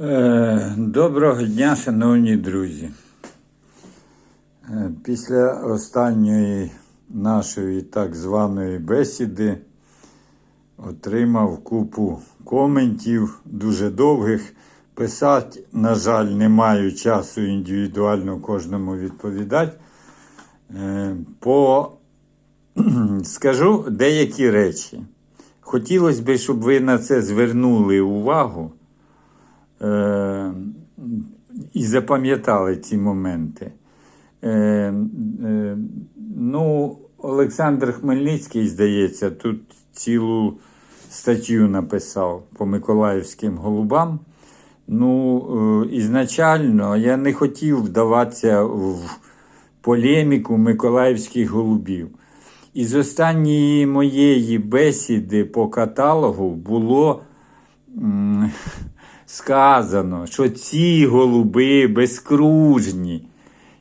Е, Доброго дня, шановні друзі. Е, Після останньої нашої так званої бесіди отримав купу коментів, дуже довгих. Писати, на жаль, не маю часу індивідуально кожному відповідати. Е, По скажу деякі речі. Хотілося б, щоб ви на це звернули увагу е, і запам'ятали ці моменти. Е, е, ну, Олександр Хмельницький, здається, тут цілу статтю написав по Миколаївським голубам. Ну, е, ізначально я не хотів вдаватися в полеміку Миколаївських голубів. Із останньої моєї бесіди по каталогу було сказано, що ці голуби безкружні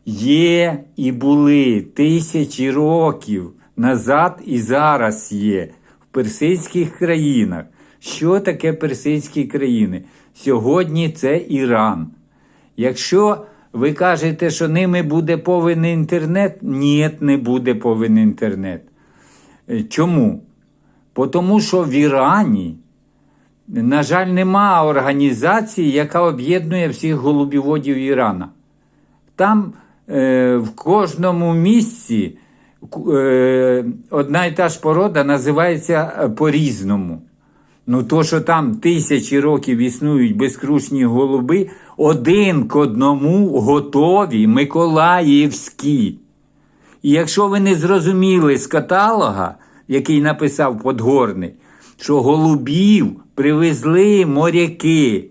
є і були тисячі років назад і зараз є в персидських країнах. Що таке персидські країни? Сьогодні це Іран. Якщо ви кажете, що ними буде повинен інтернет, ні, не буде повинен інтернет. Е, Чому? Тому що в Ірані, на жаль, нема організації, яка об'єднує всіх голубіводів Ірана. Там е, в кожному місці е, одна і та ж порода називається е, по-різному. Ну, то, що там тисячі років існують безкрушні голуби, один к одному готові Миколаївські. І якщо ви не зрозуміли з каталога, який написав Подгорний, що голубів привезли моряки,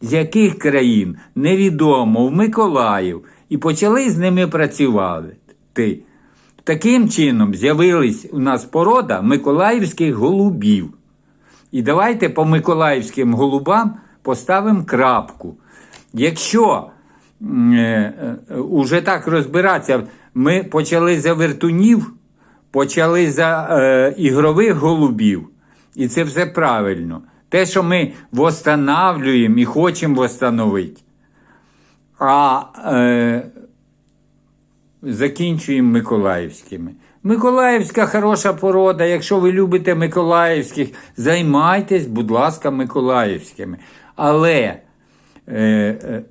з яких країн невідомо, в Миколаїв, і почали з ними працювати. Таким чином з'явилась у нас порода миколаївських голубів. І давайте по миколаївським голубам поставимо крапку. Якщо е, е, уже так розбиратися, ми почали за вертунів, почали за е, ігрових голубів, і це все правильно. Те, що ми восстанавлюємо і хочемо восстановити. А е, закінчуємо Миколаївськими. Миколаївська хороша порода. Якщо ви любите Миколаївських, займайтесь, будь ласка, Миколаївськими. Але е, е,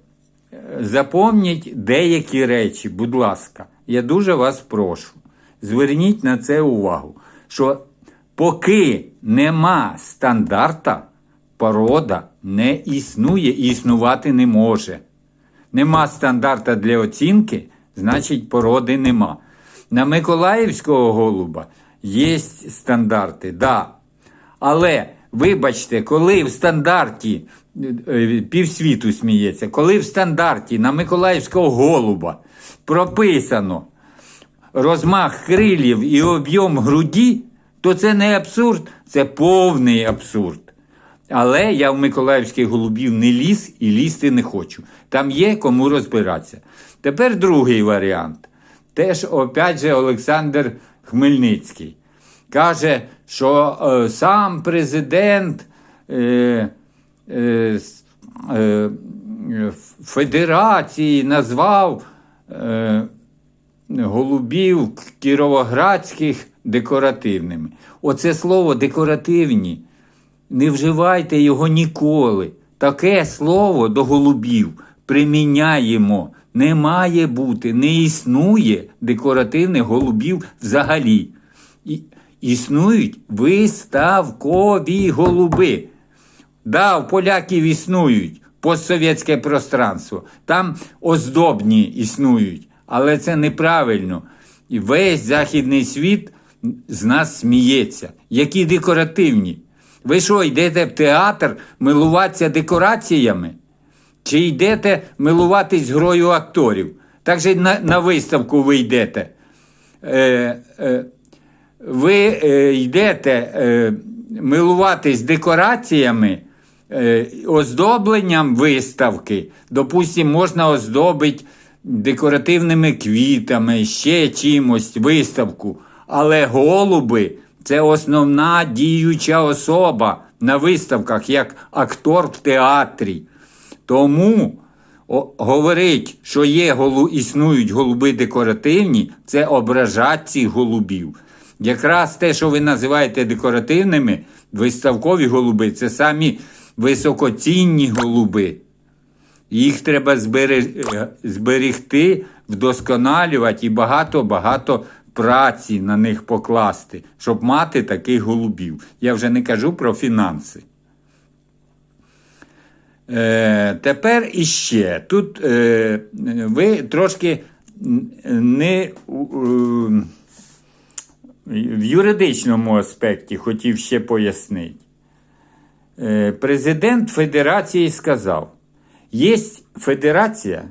запомніть деякі речі, будь ласка, я дуже вас прошу. Зверніть на це увагу, що поки нема стандарта, порода не існує і існувати не може. Нема стандарта для оцінки, значить породи нема. На Миколаївського голуба є стандарти, да. Але вибачте, коли в стандарті е, півсвіту сміється, коли в стандарті на Миколаївського голуба прописано розмах крилів і об'єм груді, то це не абсурд, це повний абсурд. Але я в Миколаївських голубів не ліз і лізти не хочу. Там є кому розбиратися. Тепер другий варіант. Теж, опять же, Олександр Хмельницький каже, що е, сам президент е, е, е, Федерації назвав е, голубів кіровоградських декоративними. Оце слово декоративні. Не вживайте його ніколи. Таке слово до голубів приміняємо. Не має бути, не існує декоративних голубів взагалі. І, існують виставкові голуби. Да, у поляків існують постсовєтське пространство. Там оздобні існують, але це неправильно. І весь західний світ з нас сміється. Які декоративні? Ви що, йдете в театр милуватися декораціями? Чи йдете милуватись грою акторів? Так же на, на виставку ви йдете. Е, е, ви е, йдете е, милуватись декораціями, е, оздобленням виставки. Допустимо, можна оздобити декоративними квітами, ще чимось виставку. Але голуби це основна діюча особа на виставках, як актор в театрі. Тому говорить, що є існують голуби декоративні, це ображать цих голубів. Якраз те, що ви називаєте декоративними, виставкові голуби, це самі високоцінні голуби. Їх треба е, зберегти, вдосконалювати і багато-багато праці на них покласти, щоб мати таких голубів. Я вже не кажу про фінанси. Е, тепер іще. Тут е, ви трошки не е, в юридичному аспекті хотів ще пояснити. Е, Президент Федерації сказав: є федерація,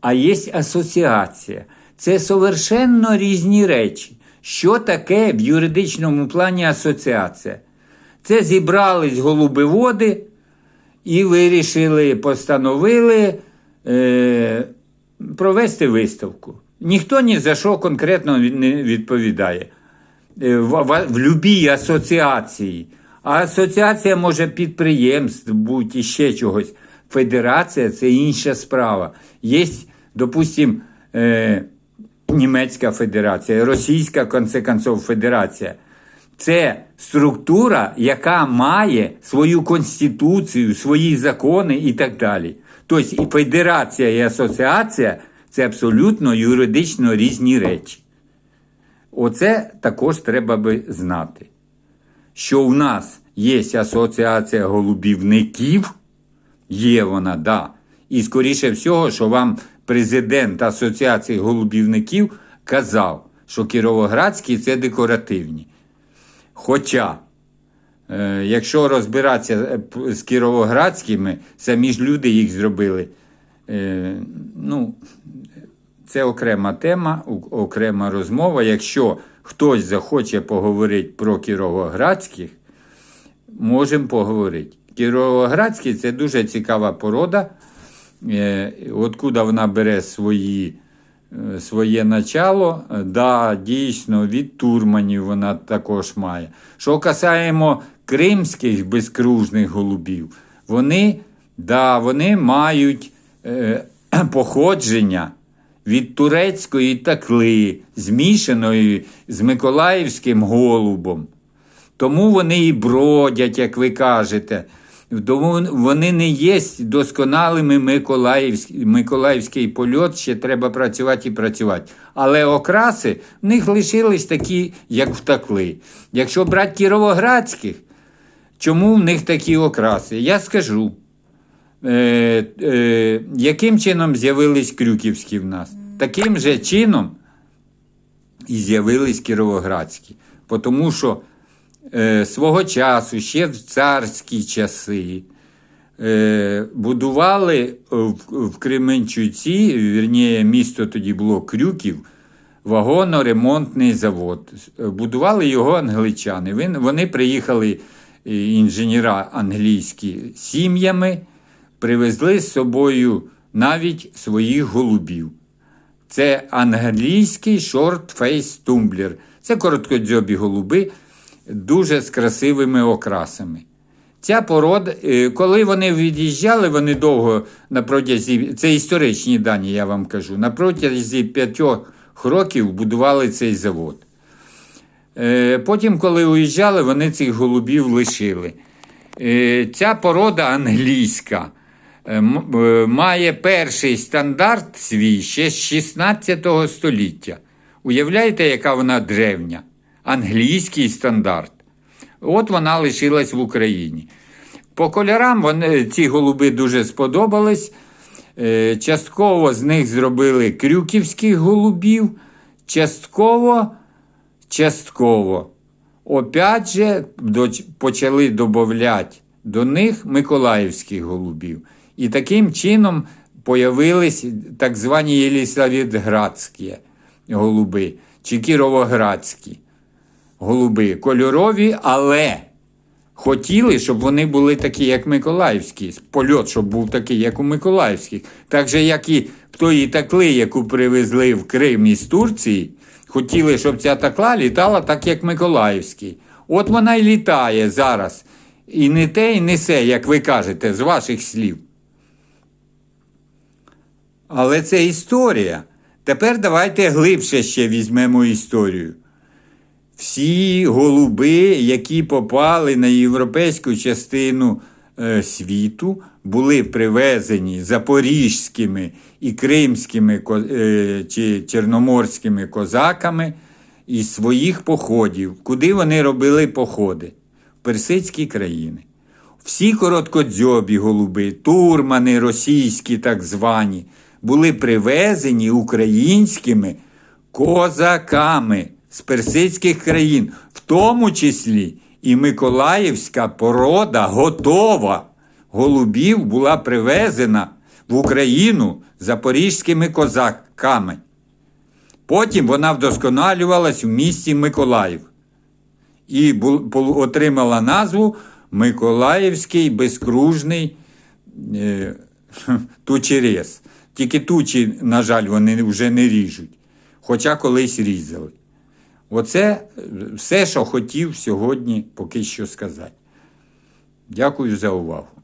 а є асоціація. Це совершенно різні речі. Що таке в юридичному плані асоціація? Це зібрались голубиводи і вирішили, постановили е, провести виставку. Ніхто ні за що конкретно не відповідає. Е, в, в, в любій асоціації. А асоціація може підприємств бути і ще чогось. Федерація це інша справа. Є, допустимо, е, Німецька федерація, Російська конце концов федерація. Це структура, яка має свою конституцію, свої закони і так далі. Тобто і федерація, і асоціація це абсолютно юридично різні речі. Оце також треба би знати, що в нас є асоціація голубівників, є вона, да. І скоріше всього, що вам президент Асоціації голубівників казав, що кіровоградські це декоративні. Хоча, е, якщо розбиратися е, з кіровоградськими, самі ж люди їх зробили. Е, ну, це окрема тема, окрема розмова. Якщо хтось захоче поговорити про кіровоградських, можемо поговорити. Кіровоградські це дуже цікава порода. Е, Откуда вона бере свої, е, своє начало, да, дійсно, від турманів вона також має. Що касаємо кримських безкружних голубів, вони, да, вони мають е, походження від турецької такли, змішаної з миколаївським голубом. Тому вони і бродять, як ви кажете. Вони не є досконалими Миколаївський, Миколаївський польот, ще треба працювати і працювати. Але окраси в них лишились такі, як втекли. Якщо брати кіровоградських, чому в них такі окраси? Я скажу. Е, е, яким чином з'явились крюківські в нас? Таким же чином і з'явились кіровоградські. Тому що е, свого часу, ще в царські часи, е, будували в, Кременчуці, вірніше, місто тоді було Крюків, вагоно-ремонтний завод. Будували його англичани. Вони приїхали, е, інженера англійські, сім'ями, привезли з собою навіть своїх голубів. Це англійський шорт-фейс тумблер. Це короткодзьобі голуби, дуже з красивими окрасами. Ця порода, е, коли вони від'їжджали, вони довго на протязі, це історичні дані, я вам кажу, на протязі п'ятьох років будували цей завод. Е, Потім, коли уїжджали, вони цих голубів лишили. Е, Ця порода англійська має перший стандарт свій ще з 16 століття. Уявляєте, яка вона древня? Англійський стандарт. От вона лишилась в Україні. По кольорам вони, ці голуби дуже сподобались. Е, Частково з них зробили крюківських голубів, частково, частково. Опять же, почали додати до них миколаївських голубів. І таким чином появились так звані Єлісаветградські голуби чи Кіровоградські голуби. Кольорові, але хотіли, щоб вони були такі, як Миколаївські. Польот, щоб був такий, як у Миколаївських. Так же, як і в тої такли, яку привезли в Крим із Турції, хотіли, щоб ця такла літала так, як Миколаївський. От вона й літає зараз. І не те, і не се, як ви кажете, з ваших слів. Але це історія. Тепер давайте глибше ще візьмемо історію. Всі голуби, які попали на європейську частину е, світу, були привезені запорізькими і кримськими е, чи чорноморськими козаками із своїх походів. Куди вони робили походи? В персидські країни. Всі короткодзьобі голуби, турмани російські так звані, були привезені українськими козаками з персидських країн, в тому числі і Миколаївська порода готова голубів була привезена в Україну запорізькими козаками. Потім вона вдосконалювалась в місті Миколаїв і отримала назву Миколаївський безкружний е, тучерез. Тільки тучі, на жаль, вони вже не ріжуть, хоча колись різали. Оце е, все, що хотів сьогодні поки що сказати. Дякую за увагу.